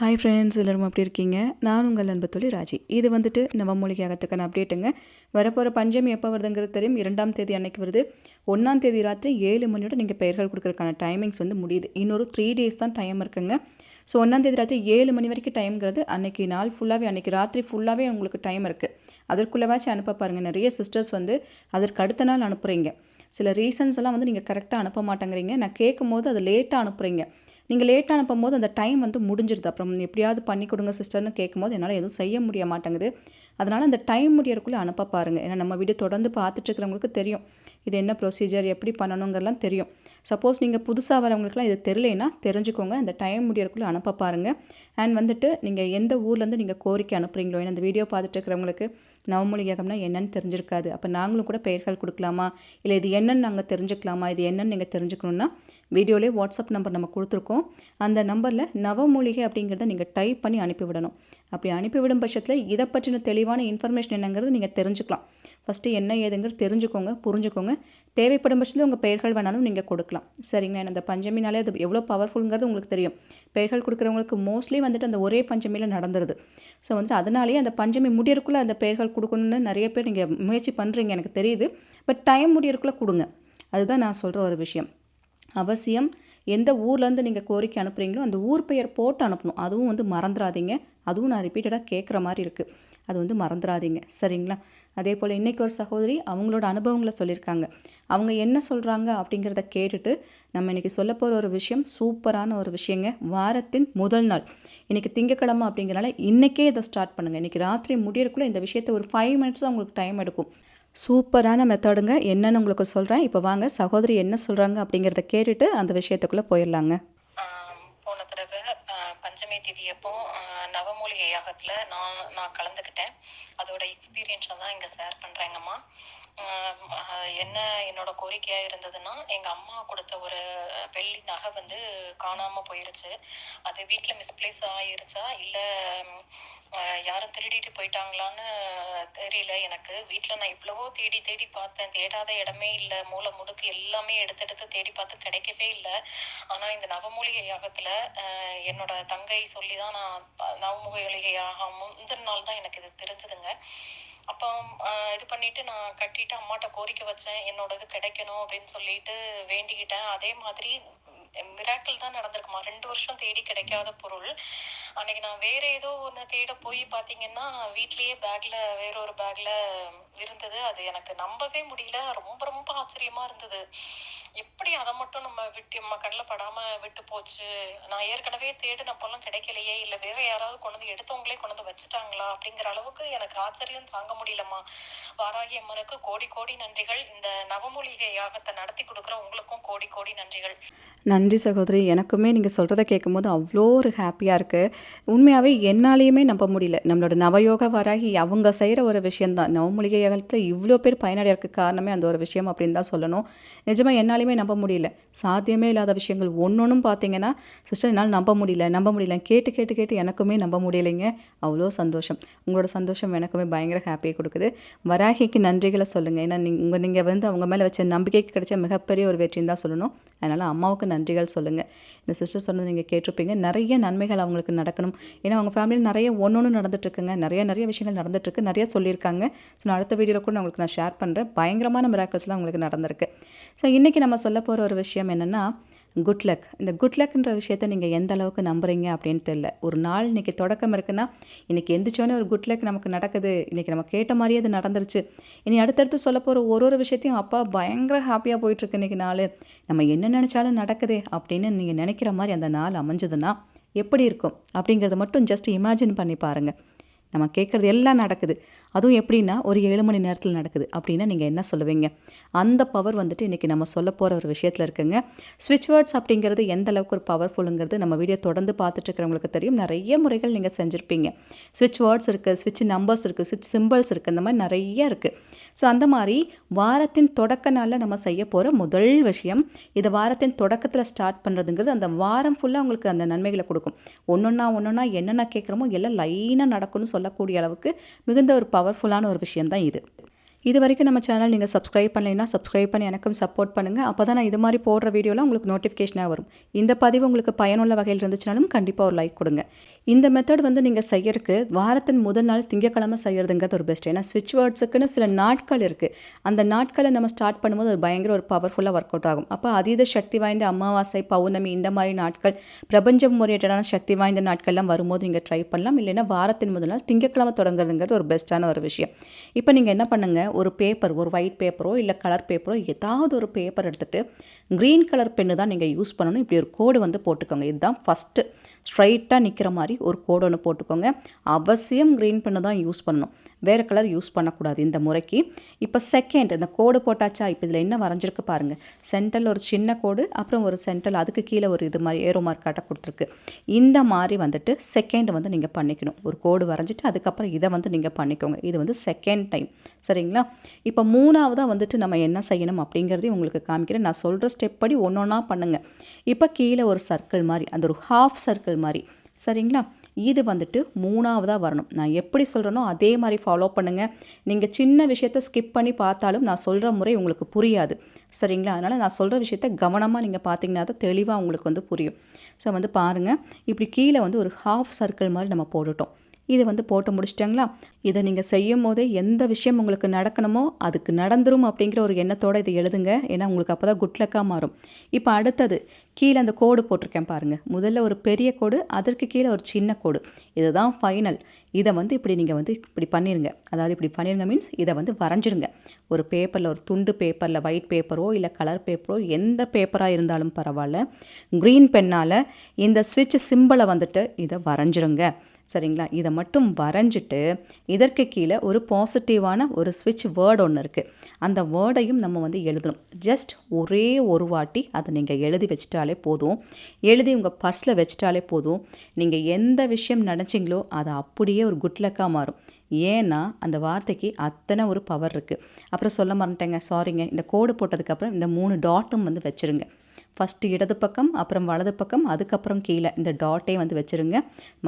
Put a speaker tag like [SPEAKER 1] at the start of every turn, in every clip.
[SPEAKER 1] Hi friends எல்லோரும் எப்படி இருக்கீங்க? நான் உங்கள் அன்பு தொழில் ராஜி. இது வந்துட்டு நவமொழிகை அகத்துக்கான அப்டேட்டுங்க வரப்போகிற பஞ்சமி எப்போ வருதுங்கிறது தெரியும். இரண்டாம் தேதி அன்னைக்கு வருது. ஒன்றாம் தேதி ராத்திரி ஏழு மணியோட நீங்கள் பெயர்கள் கொடுக்குறதுக்கான டைமிங்ஸ் வந்து முடியுது. இன்னொரு த்ரீ டேஸ் தான் டைம் இருக்குங்க. ஸோ ஒன்றாம் தேதி ராத்திரி ஏழு மணி வரைக்கும் டைம்ங்கிறது அன்னைக்கு நாள் ஃபுல்லாகவே அன்றைக்கி ராத்திரி ஃபுல்லாகவே உங்களுக்கு டைம் இருக்குது அதற்குள்ளவாச்சும் அனுப்ப பாருங்கள் நிறைய சிஸ்டர்ஸ் வந்து அதற்கு அடுத்த நாள் அனுப்புகிறீங்க சில ரீசன்ஸ் எல்லாம் வந்து நீங்கள் கரெக்டாக அனுப்ப மாட்டேங்கிறீங்க. நான் கேட்கும் போது அது லேட்டாக அனுப்புகிறீங்க நீங்கள் லேட்டாக அனுப்பும்போது அந்த டைம் வந்து முடிஞ்சிருது. அப்புறம் எப்படியாவது பண்ணி கொடுங்க சிஸ்டர்னு கேட்கும்போது என்னால் எதுவும் செய்ய முடிய மாட்டேங்குது. அதனால் அந்த டைம் முடியறக்குள்ளே அனுப்ப பாருங்கள் ஏன்னா நம்ம வீடியோ தொடர்ந்து பார்த்துட்ருக்கிறவங்களுக்கு தெரியும். இது என்ன ப்ரொசீஜர் எப்படி பண்ணணுங்கிறலாம் தெரியும். சப்போஸ் நீங்கள் புதுசாக வரவங்களுக்குலாம் இது தெரியலைன்னா தெரிஞ்சுக்கோங்க. அந்த டைம் முடியறக்குள்ளே அனுப்ப பாருங்கள் அண்ட் வந்துட்டு நீங்கள் எந்த ஊர்லேருந்து நீங்கள் கோரிக்கை அனுப்புகிறீங்களோ ஏன்னா இந்த வீடியோ பார்த்துட்டு நவமொழி நவமொழியாகம்னா என்னன்னு தெரிஞ்சிருக்காது. அப்போ நாங்களும் கூட பெயர்கள் கொடுக்கலாமா? இல்லை இது என்னன்னு நாங்கள் தெரிஞ்சுக்கலாமா? இது என்னன்னு நீங்கள் தெரிஞ்சுக்கணுன்னா வீடியோலேயே வாட்ஸ்அப் நம்பர் நம்ம கொடுத்துருக்கோம். அந்த நம்பரில் நவமூலிகை அப்படிங்கிறத நீங்கள் டைப் பண்ணி அனுப்பிவிடணும். அப்படி அனுப்பிவிடும் பட்சத்தில் இதை பற்றின தெளிவான இன்ஃபர்மேஷன் என்னங்கிறது நீங்கள் தெரிஞ்சுக்கலாம். ஃபஸ்ட்டு என்ன ஏதுங்கிறது தெரிஞ்சுக்கோங்க புரிஞ்சுக்கோங்க. தேவைப்படும் பட்சத்தில் உங்கள் பெயர்கள் வேணாலும் நீங்கள் கொடுக்கலாம். சரிங்களா? அந்த பஞ்சமினாலே அது எவ்வளோ பவர்ஃபுல்ங்கிறது உங்களுக்கு தெரியும். பெயர்கள் கொடுக்குறவங்களுக்கு மோஸ்ட்லி வந்துட்டு அந்த ஒரே பஞ்சமியில் நடந்துருது. ஸோ வந்துட்டு அதனாலேயே அந்த பஞ்சமி முடியறக்குள்ளே அந்த பெயர்கள் கொடுக்கணுன்னு நிறைய பேர் நீங்கள் முயற்சி பண்ணுறீங்க எனக்கு தெரியுது. பட் டைம் முடியறக்குள்ளே கொடுங்க. அதுதான் நான் சொல்கிற ஒரு விஷயம். அவசியம். எந்த ஊர்லேருந்து நீங்கள் கோரிக்கை அனுப்புகிறீங்களோ அந்த ஊர் பெயர் போட்டு அனுப்பணும். அதுவும் வந்து மறந்துடாதீங்க அதுவும் நான் ரிப்பீட்டடாக கேட்குற மாதிரி இருக்குது அது வந்து மறந்துடாதீங்க சரிங்களா? அதே போல் இன்றைக்கி ஒரு சகோதரி அவங்களோட அனுபவங்களை சொல்லியிருக்காங்க. அவங்க என்ன சொல்கிறாங்க அப்படிங்கிறத கேட்டுட்டு நம்ம இன்றைக்கி சொல்ல போகிற ஒரு விஷயம் சூப்பரான ஒரு விஷயங்க. வாரத்தின் முதல் நாள். இன்றைக்கி திங்கக்கிழமை அப்படிங்கிறனால இன்றைக்கே இதை ஸ்டார்ட் பண்ணுங்கள் இன்றைக்கி ராத்திரி முடியறக்குள்ளே இந்த விஷயத்தை ஒரு ஃபைவ் மினிட்ஸ் தான் உங்களுக்கு டைம் எடுக்கும். சூப்பரான மெத்தடுங்க என்னன்னு உங்களுக்கு சொல்கிறேன் இப்போ வாங்க சகோதரி என்ன சொல்கிறாங்க அப்படிங்கிறத கேட்டுட்டு அந்த விஷயத்துக்குள்ளே போயிடலாங்க.
[SPEAKER 2] போன தடவை பஞ்சமி திதி அப்போ நவமூலிகை யாகத்தில் நான் நான் கலந்துக்கிட்டேன். அதோட எக்ஸ்பீரியன்ஸை தான் இங்கே ஷேர் பண்ணுறேங்கம்மா என்ன என்னோட கோரிக்கையாக இருந்ததுன்னா எங்கள் அம்மா கொடுத்த ஒரு வெள்ளி நகை வந்து காணாமல் போயிருச்சு. அது வீட்டில் மிஸ்பிளேஸ் ஆயிருச்சா? இல்லை யாரும் திருடிட்டு போயிட்டாங்களான்னு தெரியல எனக்கு. வீட்டில் நான் இவ்வளவோ தேடி தேடி பார்த்தேன். தேடாத இடமே இல்லை. மூளை முடுக்கு எல்லாமே எடுத்து எடுத்து தேடி பார்த்து கிடைக்கவே இல்லை. ஆனால் இந்த நவமூலிகை யாகத்தில் என்னோட தங்கை சொல்லி தான் நான் நவமூலிகை யாகம் முந்தின நாள் தான் எனக்கு இது தெரிஞ்சதுங்க. அப்போ இது பண்ணிட்டு நான் கட்டிட்டு அம்மாட்ட கோரிக்கை வச்சேன் என்னோட இது கிடைக்கணும் அப்படின்னு சொல்லிட்டு வேண்டிக்கிட்டேன். அதே மாதிரி மிராக்கிள் தான் நடந்திருக்குமா? ரெண்டு வருஷம் தேடி கிடைக்காத பொருள். அன்னைக்கு நான் வேற ஏதோ ஒன்று தேட போய் பார்த்தீங்கன்னா வீட்லயே பேக்ல வேற ஒரு பேக்ல இருந்தது. அது எனக்கு நம்பவே முடியல. ரொம்ப ரொம்ப ஆச்சரியமா இருந்தது. எப்படி அதை மட்டும் நம்ம விட்டு நம்ம கண்ணில் படாம விட்டு போச்சு? நான் ஏற்கனவே தேடினப்பெல்லாம் கிடைக்கலையே. இல்லை வேற யாராவது கொண்டு வந்து எடுத்தவங்களே கொண்டு வந்து வச்சுட்டாங்களா? அப்படிங்கிற அளவுக்கு எனக்கு ஆச்சரியம் தாங்க முடியலம்மா. வாராகி அம்மனுக்கு கோடி கோடி நன்றிகள். இந்த நவமூலிகை யாகத்தை நடத்தி கொடுக்குற உங்களுக்கும் கோடி கோடி நன்றிகள்.
[SPEAKER 1] நன்றி சகோதரி. எனக்குமே நீங்கள் சொல்கிறத கேட்கும்போது அவ்வளோ ஒரு ஹாப்பியாக இருக்குது உண்மையாகவே என்னாலேயுமே நம்ப முடியல. நம்மளோட நவயோக வராகி அவங்க செய்கிற ஒரு விஷயந்தான் நவமூலிகை யாகத்தில் இவ்வளோ பேர் பயனடைறதுக்கு காரணமே அந்த ஒரு விஷயம் அப்படின்னு தான் சொல்லணும். நிஜமாக என்னாலையுமே நம்ப முடியல. சாத்தியமே இல்லாத விஷயங்கள் ஒன்று ஒன்றும் பார்த்தீங்கன்னா சிஸ்டர் என்னால் நம்ப முடியல நம்ப முடியல. கேட்டு கேட்டு கேட்டு எனக்குமே நம்ப முடியலைங்க. அவ்வளோ சந்தோஷம். உங்களோட சந்தோஷம் எனக்குமே பயங்கர ஹாப்பியை கொடுக்குது. வராகிக்கு நன்றிகளை சொல்லுங்கள் ஏன்னா நீங்கள் நீங்கள் வந்து அவங்க மேலே வச்ச நம்பிக்கைக்கு கிடைச்ச மிகப்பெரிய ஒரு வெற்றின்னு தான் சொல்லணும். அதனால் அம்மாவுக்கு நன்றி. நன்றிகள் சொல்லுங்கள் இந்த சிஸ்டர் சொன்னது நீங்கள் கேட்டிருப்பீங்க. நிறைய நன்மைகள் அவங்களுக்கு நடக்கணும். ஏன்னா அவங்க ஃபேமிலியில் நிறைய ஒன்று ஒன்று நடந்துட்டுருக்குங்க. நிறைய நிறைய விஷயங்கள் நடந்துட்டுருக்கு. நிறைய சொல்லியிருக்காங்க. ஸோ நான் அடுத்த வீடியோவில் கூட நான் உங்களுக்கு நான் ஷேர் பண்ணுறேன் பயங்கரமான மிராக்கல்ஸ்லாம் உங்களுக்கு நடந்திருக்கு. ஸோ இன்றைக்கி நம்ம சொல்ல போகிற ஒரு விஷயம் என்னென்னா குட் லக் இந்த குட் லக்ன்ற விஷயத்த நீங்கள் எந்த அளவுக்கு நம்புகிறீங்க அப்படின்னு தெரில ஒரு நாள் இன்றைக்கி தொடக்கம் இருக்குன்னா இன்றைக்கி எந்திரிச்சோன்னே ஒரு குட் லக் நமக்கு நடக்குது. இன்றைக்கி நம்ம கேட்ட மாதிரியே அது நடந்துருச்சு. இனி அடுத்தடுத்து சொல்ல போகிற ஒரு ஒரு விஷயத்தையும் அப்பா பயங்கர ஹாப்பியாக போயிட்டுருக்கு இன்றைக்கி நாள். நம்ம என்ன நினச்சாலும் நடக்குது அப்படின்னு நீங்கள் நினைக்கிற மாதிரி அந்த நாள் அமைஞ்சதுன்னா எப்படி இருக்கும் அப்படிங்கிறத மட்டும் ஜஸ்ட் இமேஜின் பண்ணி பாருங்கள் நம்ம கேட்குறது எல்லாம் நடக்குது. அதுவும் எப்படின்னா ஒரு ஏழு மணி நேரத்தில் நடக்குது அப்படின்னா நீங்கள் என்ன சொல்லுவீங்க? அந்த பவர் வந்துட்டு இன்றைக்கி நம்ம சொல்ல போகிற ஒரு விஷயத்தில் இருக்குங்க. ஸ்விட்ச் வேர்ட்ஸ் அப்படிங்கிறது எந்த அளவுக்கு ஒரு பவர்ஃபுல்லுங்கிறது நம்ம வீடியோ தொடர்ந்து பார்த்துட்ருக்கிறவங்களுக்கு தெரியும். நிறைய முறைகள் நீங்கள் செஞ்சுருப்பீங்க. ஸ்விட்ச் வேர்ட்ஸ் இருக்குது ஸ்விட்ச் நம்பர்ஸ் இருக்குது ஸ்விட்ச் சிம்பிள்ஸ் இருக்குது இந்த மாதிரி நிறைய இருக்குது ஸோ அந்த மாதிரி வாரத்தின் தொடக்க நாளில் நம்ம செய்ய போகிற முதல் விஷயம் இது வாரத்தின் தொடக்கத்தில் ஸ்டார்ட் பண்ணுறதுங்கிறது அந்த வாரம் ஃபுல்லாக உங்களுக்கு அந்த நன்மைகளை கொடுக்கும். ஒன்றொன்னா ஒன்றொன்னா என்னென்ன கேட்குறோமோ எல்லாம் லைனாக நடக்கும்னு சொல்லக்கூடிய அளவுக்கு மிகுந்த ஒரு பவர்ஃபுல்லான ஒரு விஷயம்தான் இது. இது வரைக்கும் நம்ம சேனல் நீங்கள் சப்ஸ்கிரைப் பண்ணலைன்னா சப்ஸ்கிரைப் பண்ணி எனக்கும் சப்போர்ட் பண்ணுங்கள் அப்போ தான் நான் இது மாதிரி போடுற வீடியோலாம் உங்களுக்கு நோட்டிஃபிகேஷனாக வரும். இந்த பதிவு உங்களுக்கு பயனுள்ள வகையில் இருந்துச்சுனாலும் கண்டிப்பாக ஒரு லைக் கொடுங்க. இந்த மெத்தட் வந்து நீங்கள் செய்யறதுக்கு வாரத்தின் முதல் நாள் திங்கக்கிழமை செய்யறதுங்கிறது ஒரு பெஸ்ட் ஏன்னா ஸ்விட்ச் வேர்ட்ஸுக்குன்னு சில நாட்கள் இருக்குது அந்த நாட்களை நம்ம ஸ்டார்ட் பண்ணும்போது ஒரு பயங்கர ஒரு பவர்ஃபுல்லாக ஒர்க் அவுட் ஆகும். அப்போ அதீத சக்தி வாய்ந்த அமாவாசை பௌர்ணமி இந்த மாதிரி நாட்கள் பிரபஞ்சம் ஓரியேட்டடான சக்தி வாய்ந்த நாட்கள்லாம் வரும்போது நீங்கள் ட்ரை பண்ணலாம். இல்லைன்னா வாரத்தின் முதல் நாள் திங்கக்கிழமை தொடங்குறதுங்கிறது ஒரு பெஸ்ட்டான ஒரு விஷயம். இப்போ நீங்கள் என்ன பண்ணுங்கள் ஒரு பேப்பர் ஒரு ஒயிட் பேப்பரோ இல்லை கலர் பேப்பரோ ஏதாவது ஒரு பேப்பர் எடுத்துகிட்டு க்ரீன் கலர் பென்னு தான் நீங்கள் யூஸ் பண்ணணும். இப்படி ஒரு கோடு வந்து போட்டுக்கோங்க. இதுதான் ஃபஸ்ட்டு ஸ்ட்ரைட்டாக நிற்கிற மாதிரி ஒரு கோடு ஒன்று போட்டுக்கோங்க. அவசியம் க்ரீன் பென்னு தான் யூஸ் பண்ணணும். வேறு கலர் யூஸ் பண்ணக்கூடாது இந்த முறைக்கு. இப்போ செகண்ட் இந்த கோடு போட்டாச்சா இப்போ இதில் என்ன வரைஞ்சிருக்கு பாருங்கள் சென்டரில் ஒரு சின்ன கோடு அப்புறம் ஒரு சென்டரில் அதுக்கு கீழே ஒரு இது மாதிரி ஏரோ மார்க்காட்ட கொடுத்துருக்கு. இந்த மாதிரி வந்துட்டு செகண்ட் வந்து நீங்கள் பண்ணிக்கணும். ஒரு கோடு வரைஞ்சிட்டு அதுக்கப்புறம் இதை வந்து நீங்கள் பண்ணிக்கோங்க. இது வந்து செகண்ட் டைம் சரிங்களா? இப்போ மூணாவதாக வந்துட்டு நம்ம என்ன செய்யணும் அப்படிங்கிறதையும் உங்களுக்கு காமிக்கிறேன். நான் சொல்கிற ஸ்டெப் படி ஒன்று ஒன்றா பண்ணுங்கள் இப்போ கீழே ஒரு சர்க்கிள் மாதிரி அந்த ஒரு ஹாஃப் சர்க்கிள் மாதிரி. சரிங்களா? இது வந்துட்டு மூணாவதாக வரணும். நான் எப்படி சொல்கிறேனோ அதே மாதிரி ஃபாலோ பண்ணுங்கள் நீங்கள் சின்ன விஷயத்த ஸ்கிப் பண்ணி பார்த்தாலும் நான் சொல்கிற முறை உங்களுக்கு புரியாது. சரிங்களா? அதனால் நான் சொல்கிற விஷயத்த கவனமாக நீங்கள் பார்த்தீங்கன்னா தான் தெளிவாக உங்களுக்கு வந்து புரியும். ஸோ வந்து பாருங்கள் இப்படி கீழே வந்து ஒரு ஹாஃப் சர்க்கிள் மாதிரி நம்ம போட்டுட்டோம். இதை வந்து போட்டு முடிச்சிட்டாங்களா? இதை நீங்கள் செய்யும் போதே எந்த விஷயம் உங்களுக்கு நடக்கணுமோ அதுக்கு நடந்துரும் அப்படிங்கிற ஒரு எண்ணத்தோடு இதை எழுதுங்க. ஏன்னா உங்களுக்கு அப்போ தான் குட்லக்காக மாறும். இப்போ அடுத்தது கீழே அந்த கோடு போட்டிருக்கேன் பாருங்கள் முதல்ல ஒரு பெரிய கோடு அதற்கு கீழே ஒரு சின்ன கோடு. இதுதான் ஃபைனல் இதை வந்து இப்படி நீங்கள் வந்து இப்படி பண்ணிடுங்க அதாவது இப்படி பண்ணிடுங்க மீன்ஸ் இதை வந்து வரைஞ்சிருங்க. ஒரு பேப்பரில் ஒரு துண்டு பேப்பரில் ஒயிட் பேப்பரோ இல்லை கலர் பேப்பரோ எந்த பேப்பராக இருந்தாலும் பரவாயில்ல. க்ரீன் பென்னால் இந்த ஸ்விட்ச் சிம்பிளை வந்துட்டு இதை வரைஞ்சிருங்க. சரிங்களா? இதை மட்டும் வரைஞ்சிட்டு இதற்கு கீழே ஒரு பாசிட்டிவான ஒரு ஸ்விட்ச் வேர்டு ஒன்று இருக்குது அந்த வேர்டையும் நம்ம வந்து எழுதணும். ஜஸ்ட் ஒரே ஒரு வாட்டி அதை நீங்கள் எழுதி வச்சிட்டாலே போதும். எழுதி உங்கள் பர்ஸில் வச்சிட்டாலே போதும். நீங்கள் எந்த விஷயம் நினச்சிங்களோ அது அப்படியே ஒரு குட்லக்காக மாறும். ஏன்னா அந்த வார்த்தைக்கு அத்தனை ஒரு பவர் இருக்குது அப்புறம் சொல்ல மறந்துட்டேங்க. சாரிங்க இந்த கோடு போட்டதுக்கப்புறம் இந்த மூணு டாட்டும் வந்து வச்சுருங்க. ஃபஸ்ட்டு இடது பக்கம் அப்புறம் வலது பக்கம் அதுக்கப்புறம் கீழே இந்த டாட்டே வந்து வச்சுருங்க.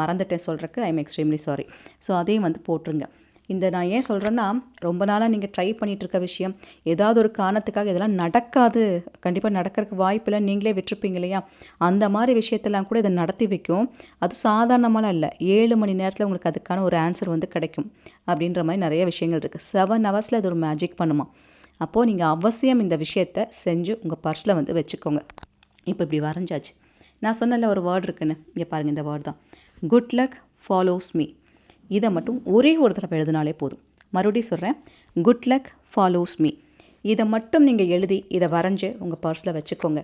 [SPEAKER 1] மறந்துட்டேன் சொல்கிறக்கு I am extremely sorry so அதையும் வந்து போட்டுருங்க. இந்த நான் ஏன் சொல்கிறேன்னா ரொம்ப நாளாக நீங்கள் ட்ரை பண்ணிகிட்டு இருக்க விஷயம் ஏதாவது ஒரு காரணத்துக்காக இதெல்லாம் நடக்காது. கண்டிப்பாக நடக்கிறதுக்கு வாய்ப்பில்லை நீங்களே விட்டுருப்பீங்க இல்லையா? அந்த மாதிரி விஷயத்தெல்லாம் கூட இதை நடத்தி வைக்கும். அது சாதாரணமாலாம் இல்லை. ஏழு மணி நேரத்தில் உங்களுக்கு அதுக்கான ஒரு ஆன்சர் வந்து கிடைக்கும். அப்படின்ற மாதிரி நிறைய விஷயங்கள் இருக்குது செவன் ஹவர்ஸில் அது ஒரு மேஜிக் பண்ணுமா? அப்போது நீங்கள் அவசியம் இந்த விஷயத்த செஞ்சு உங்கள் பர்ஸில் வந்து வச்சுக்கோங்க. இப்போ இப்படி வரைஞ்சாச்சு. நான் சொன்னல ஒரு வேர்டு இருக்குன்னு. இங்கே பாருங்கள் இந்த வேர்டு தான். குட் லக் ஃபாலோஸ் மீ இதை மட்டும் ஒரே ஒரு தடவை எழுதினாலே போதும். மறுபடியும் சொல்கிறேன் குட் லக் ஃபாலோஸ் மீ இதை மட்டும் நீங்கள் எழுதி இதை வரைஞ்சி உங்கள் பர்ஸில் வச்சுக்கோங்க.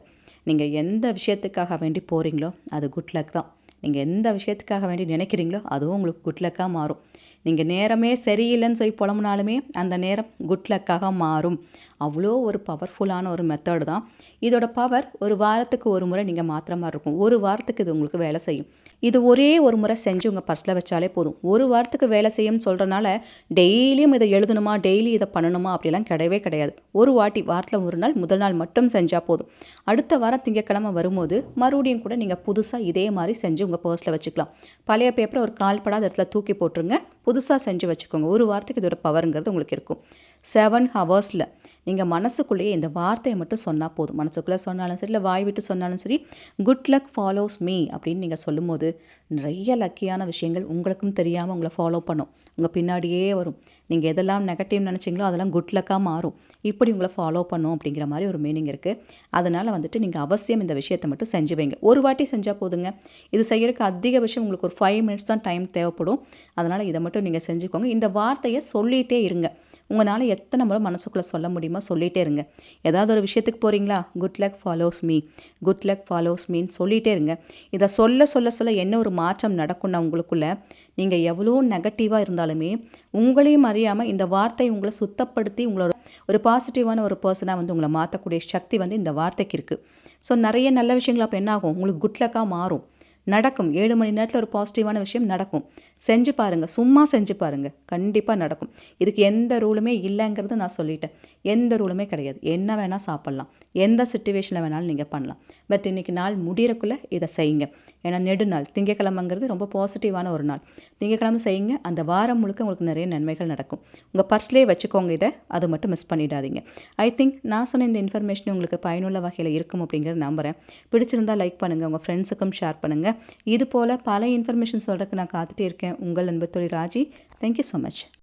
[SPEAKER 1] நீங்கள் எந்த விஷயத்துக்காக வேண்டி போகிறீங்களோ அது குட் லக் தான். நீங்கள் எந்த விஷயத்துக்காக வேண்டி நினைக்கிறீங்களோ அதுவும் உங்களுக்கு குட் லக்காக மாறும். நீங்கள் நேரமே சரியில்லைன்னு சொல்லி புலம்புனாலுமே அந்த நேரம் குட்லக்காக மாறும். அவ்வளோ ஒரு பவர்ஃபுல்லான ஒரு மெத்தடு தான். இதோட பவர் ஒரு வாரத்துக்கு ஒரு முறை நீங்கள் மாத்திர மாதிரி இருக்கும். ஒரு வாரத்துக்கு இது உங்களுக்கு வேலை செய்யும். இது ஒரே ஒரு முறை செஞ்சு உங்கள் பர்ஸில் வச்சாலே போதும். ஒரு வாரத்துக்கு வேலை செய்யும்னு சொல்கிறனால டெய்லியும் இதை எழுதணுமா டெய்லி இதை பண்ணணுமா அப்படிலாம் கிடையவே கிடையாது. ஒரு வாட்டி வாரத்தில் ஒரு நாள் முதல் நாள் மட்டும் செஞ்சால் போதும். அடுத்த வாரம் திங்கக்கிழமை வரும்போது மறுபடியும் கூட நீங்கள் புதுசாக இதே மாதிரி செஞ்சு உங்கள் பர்ஸில் வச்சுக்கலாம். பழைய பேப்பரை ஒரு கால்படாத இடத்துல தூக்கி போட்டுருங்க. புதுசாக செஞ்சு வச்சுக்கோங்க. ஒரு வாரத்துக்கு இதோட பவருங்கிறது உங்களுக்கு இருக்கும். செவன் ஹவர்ஸில் நீங்கள் மனசுக்குள்ளேயே இந்த வார்த்தையை மட்டும் சொன்னால் போதும். மனசுக்குள்ளே சொன்னாலும் சரி இல்லை வாய் விட்டு சொன்னாலும் சரி குட் லக் ஃபாலோஸ் மீ அப்படின்னு நீங்கள் சொல்லும்போது நிறைய லக்கியான விஷயங்கள் உங்களுக்கும் தெரியாமல் உங்களை ஃபாலோ பண்ணும். உங்கள் பின்னாடியே வரும். நீங்கள் எதெல்லாம் நெகட்டிவ் நினச்சிங்களோ அதெல்லாம் குட் லக்காக மாறும். இப்படி உங்களை ஃபாலோ பண்ணும் அப்படிங்கிற மாதிரி ஒரு மீனிங் இருக்குது அதனால் வந்துட்டு நீங்கள் அவசியம் இந்த விஷயத்தை மட்டும் செஞ்சு வைங்க. ஒரு வாட்டி செஞ்சால் போதுங்க. இது செய்யறதுக்கு அதிகபட்சம் உங்களுக்கு ஒரு ஃபைவ் மினிட்ஸ் தான் டைம் தேவைப்படும். அதனால் இதை மட்டும் நீங்கள் செஞ்சுக்கோங்க. இந்த வார்த்தையை சொல்லிகிட்டே இருங்க. உங்களால் எத்தனை முறை மனசுக்குள்ளே சொல்ல முடியுமோ சொல்லிகிட்டே இருங்க. ஏதாவது ஒரு விஷயத்துக்கு போகிறீங்களா good luck follows me good luck follows மீன்னு சொல்லிகிட்டே இருங்க. இதை சொல்ல சொல்ல சொல்ல என்ன ஒரு மாற்றம் நடக்கும்னா உங்களுக்குள்ள நீங்கள் எவ்வளோ நெகட்டிவாக இருந்தாலுமே உங்களையும் அறியாமல் இந்த வார்த்தை உங்களை சுத்தப்படுத்தி உங்களோட ஒரு பாசிட்டிவான ஒரு பர்சனாக வந்து உங்களை மாற்றக்கூடிய சக்தி வந்து இந்த வார்த்தைக்கு இருக்குது ஸோ நிறைய நல்ல விஷயங்கள் அப்போ என்ன ஆகும் உங்களுக்கு குட் லக்காக மாறும். நடக்கும். ஏழு மணி நேரத்தில் ஒரு பாசிட்டிவான விஷயம் நடக்கும். செஞ்சு பாருங்கள் சும்மா செஞ்சு பாருங்கள் கண்டிப்பாக நடக்கும். இதுக்கு எந்த ரூலுமே இல்லைங்கிறது நான் சொல்லிட்டேன். எந்த ரூலுமே கிடையாது. என்ன வேணால் சாப்பிட்லாம். எந்த சுச்சுவேஷனில் வேணாலும் நீங்கள் பண்ணலாம். பட் இன்றைக்கி நாள் முடிகிறக்குள்ளே இதை செய்யுங்க. ஏன்னா நெடுநாள் திங்கக்கிழமைங்கிறது ரொம்ப பாசிட்டிவான ஒரு நாள். திங்கக்கிழமை செய்யுங்க. அந்த வாரம் முழுக்க உங்களுக்கு நிறைய நன்மைகள் நடக்கும். உங்கள் பர்ஸ்லேயே வச்சுக்கோங்க இதை. அது மட்டும் மிஸ் பண்ணிடாதீங்க. ஐ திங்க் நான் சொன்ன இந்த இன்ஃபர்மேஷன் உங்களுக்கு பயனுள்ள வகையில் இருக்கும் அப்படிங்கிறத நம்புகிறேன் பிடிச்சிருந்தா லைக் பண்ணுங்கள் உங்கள் ஃப்ரெண்ட்ஸுக்கும் ஷேர் பண்ணுங்கள் இது போல் பல இன்ஃபர்மேஷன் சொல்கிறதுக்கு நான் காத்துட்டே இருக்கேன். உங்கள் அன்பு தொழில் ராஜி. Thank you so much